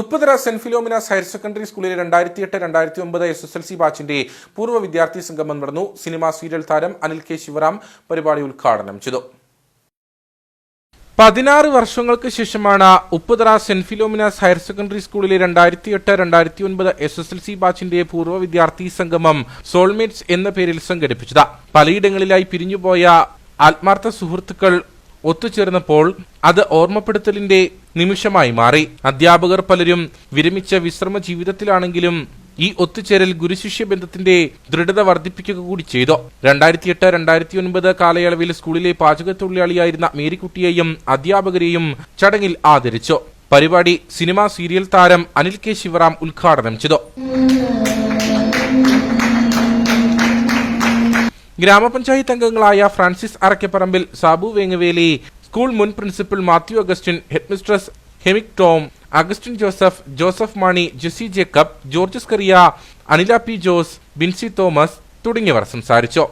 Upputhara saint Philomena's higher secondary സ്കൂളിലെ രണ്ടായിരത്തി എട്ട് രണ്ടായിരത്തി ഒമ്പത് എസ് എസ് എൽ സി ബാച്ചിന്റെ പൂർവ വിദ്യാർത്ഥി സംഗമം നടന്നു. സിനിമാ സീരിയൽ താരം അനിൽ കെ ശിവറാം പരിപാടി ഉദ്ഘാടനം ചെയ്തു. പതിനാറ് വർഷങ്ങൾക്ക് ശേഷമാണ് Upputhara saint Philomena's higher secondary സ്കൂളിലെ രണ്ടായിരത്തി എട്ട് രണ്ടായിരത്തി ഒൻപത് എസ് എസ് എൽ സി ബാച്ചിന്റെ പൂർവ വിദ്യാർത്ഥി സംഗമം സോൾമേറ്റ്സ് എന്ന പേരിൽ സംഘടിപ്പിച്ചത്. പലയിടങ്ങളിലായി പിരിഞ്ഞുപോയ ആത്മാർത്ഥ സുഹൃത്തുക്കൾ ഒത്തുചേർന്നപ്പോൾ അത് ഓർമ്മപ്പെടുത്തലിന്റെ നിമിഷമായി മാറി. അധ്യാപകർ പലരും വിരമിച്ച വിശ്രമ ജീവിതത്തിലാണെങ്കിലും ഈ ഒത്തുചേരൽ ഗുരുശിഷ്യ ബന്ധത്തിന്റെ ദൃഢത വർദ്ധിപ്പിക്കുക കൂടി ചെയ്തു. രണ്ടായിരത്തി എട്ട് രണ്ടായിരത്തി ഒൻപത് കാലയളവിൽ സ്കൂളിലെ പാചകത്തൊഴിലാളിയായിരുന്ന മേരിക്കുട്ടിയെയും അധ്യാപകരെയും ചടങ്ങിൽ ആദരിച്ചു. പരിപാടി സിനിമാ സീരിയൽ താരം അനിൽ കെ ശിവറാം ഉദ്ഘാടനം ചെയ്തു. ഗ്രാമപഞ്ചായത്ത് അംഗങ്ങളായ ഫ്രാൻസിസ് അറക്കപ്പറമ്പിൽ സാബു വേങ്ങവേലി സ്കൂൾ മുൻ principal Mathew Augustine headmistress ഹെമിക് Tom Augustine Joseph Joseph Mani Jessy Jacob Georges Kariya Anila P Jose Binsy Thomas തുടങ്ങിയവർ സംസാരിച്ചു.